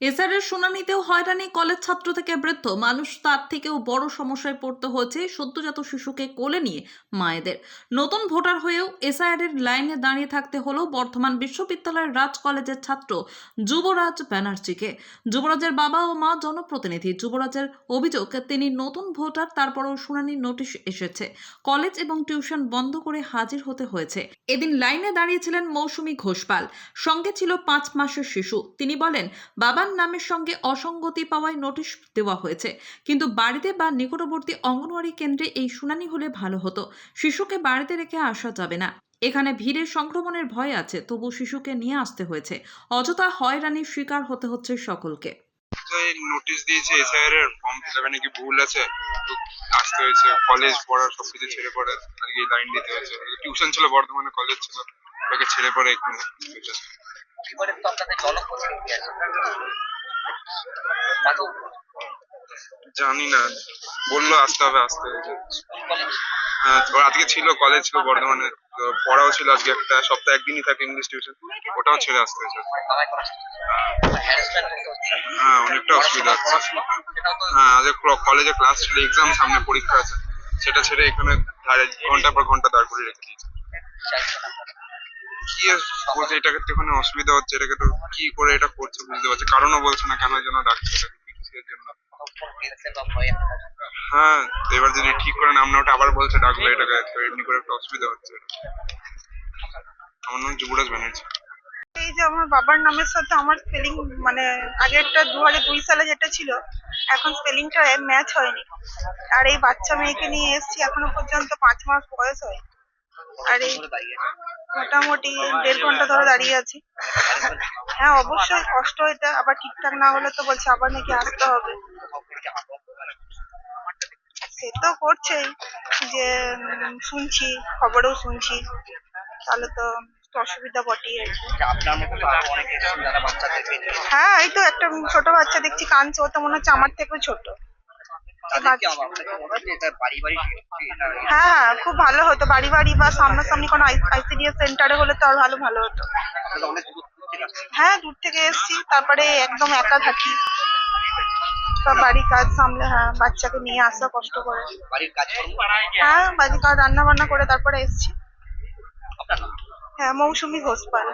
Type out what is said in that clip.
এসআরের শুনানিতেও হয়রানি কলেজ ছাত্র থেকে বৃদ্ধ। মানুষ তার থেকেও বড় সমস্যায় পড়তে হয়েছে সদ্যজাত শিশুকে কোলে নিয়ে মায়েদের। নতুন ভোটার হয়েও এসআইআর এর লাইনে দাঁড়িয়ে থাকতে হলো বর্ধমান বিশ্ববিদ্যালয়ের রাজ কলেজের ছাত্র যুবরাজ ব্যানার্জিকে। যুবরাজের বাবা ও মা জনপ্রতিনিধি। যুবরাজের অভিযোগ, তিনি নতুন ভোটার, তারপরও শুনানির নোটিশ এসেছে। কলেজ এবং টিউশন বন্ধ করে হাজির হতে হয়েছে। এদিন লাইনে দাঁড়িয়েছিলেন মৌসুমী ঘোষপাল। সঙ্গে ছিল পাঁচ মাসের শিশু। তিনি বলেন বাবার নামের সঙ্গে অসঙ্গতি পাওয়ায় নোটিশ দেওয়া হয়েছে। কিন্তু বাড়িতে বা নিকটবর্তী অঙ্গনওয়াড়ি কেন্দ্রে এই শুনানি হলে ভালো হতো। শিশুকে বাড়িতে রেখে আসা যাবে না। এখানে ভিড়ের সংক্রমণের ভয় আছে, তবু শিশুকে নিয়ে আসতে হয়েছে। অযথা হয়রানির শিকার হতে হচ্ছে সকলকে। নোটিশ দিয়েছে এসআইআর এর ফর্ম নাকি ভুল আছে? আসতে হয়েছে কলেজ পড়ার সবকিছু ছেড়ে পড়ে আজকে লাইন দিতে হয়েছে। টিউশন ছিল, বর্ধমানে কলেজ ছিল ছেড়ে পড়ে এখানে। এবারে তো আপনাদের জনপ্রতিনিধি আছে। জানি না। বলল আসতে হবে আসতে হয়েছে হ্যাঁ আজকে ছিল কলেজ ছিল বর্ধমানে। পড়াও ছিল আজকে একটা সপ্তাহে একদিনই থাকে ইংলিশ টিউশন ওটাও ছেড়ে আসতে হয়েছে হচ্ছে। হ্যাঁ অনেকটা অসুবিধা হচ্ছে হ্যাঁ আজকে কলেজে ক্লাস ছিল এক্সাম সামনে পরীক্ষা আছে। সেটা ছেড়ে এখানে ঘণ্টা পর ঘণ্টা দাঁড় করিয়ে রেখে দিয়েছে। কি বলছে এটাকে তো এখানে অসুবিধা হচ্ছে? এটাকে তো কি করে এটা করছে বুঝতে পারছি কারণও বলছে না কেন যেন ডাকছে কিসের জন্য। হ্যাঁ এবার যদি ঠিক করে নাম না ওটা আবার বলছে ডাকলো, এটাকে এমনি করে একটা অসুবিধা হচ্ছে। আমার নাম যুবরাজ ব্যানার্জি। এই যে আমার বাবার নামের সাথে আমার স্পেলিং মানে আগেরটা দু হাজার দুই সালে যেটা ছিল, এখন স্পেলিংটা ম্যাচ হয়নি। আর এই বাচ্চা মেয়েকে নিয়ে এসেছি এখনও পর্যন্ত পাঁচ মাস বয়স হয় মোটামুটি দেড় ঘণ্টা ধরে দাঁড়িয়ে আছি। হ্যাঁ অবশ্যই কষ্ট এটা, আবার ঠিকঠাক না হলে তো বলছে আবার নাকি আসতে হবে? সে তো করছেই, যে শুনছি, খবরেও শুনছি, তাহলে তো অসুবিধা বটেই হ্যাঁ এই তো একটা ছোট বাচ্চা দেখছি কাঁদছে ও তো মনে হচ্ছে আমার থেকেও ছোট তাদেরকে আমার আপনাকে মনে হয় হ্যাঁ খুব ভালো হতো। বাড়ি বাড়ি বা সামনাসামনি কোনো আইসিডিএস সেন্টারে হলে তো আর ভালো ভালো হতো। হ্যাঁ দূর থেকে এসেছি। তারপরে একদম একা থাকি। সব বাড়ির কাজ সামলে হ্যাঁ বাচ্চাকে নিয়ে আসা কষ্ট করে। হ্যাঁ বাড়ির কাজ রান্না বান্না করে তারপরে এসেছি। হ্যাঁ মৌসুমি ঘোষপাল।